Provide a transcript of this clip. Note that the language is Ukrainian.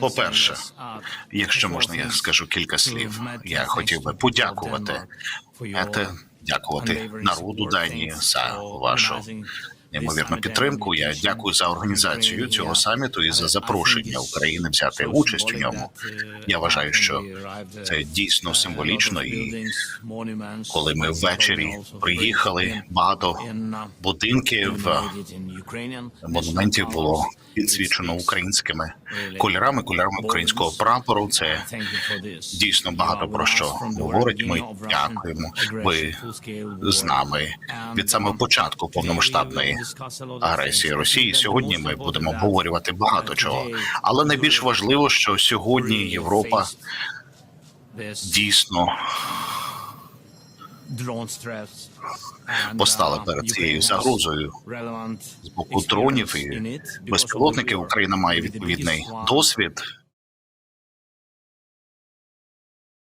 По-перше, якщо можна, я скажу кілька слів. Я хотів би подякувати Ете, дякувати народу Данії за вашу неймовірну підтримку. Я дякую за організацію цього саміту і за запрошення України взяти участь у ньому. Я вважаю, що це дійсно символічно. І коли ми ввечері приїхали, багато будинків монументів було підсвічено українськими кольорами, кольорами українського прапору. Це дійсно багато про що говорить. Ми дякуємо. Ви з нами від самого початку повномасштабної агресії Росії. Сьогодні ми будемо обговорювати багато чого, але найбільш важливо, що сьогодні Європа дійсно постала перед цією загрозою з боку дронів і безпілотників. Україна має відповідний досвід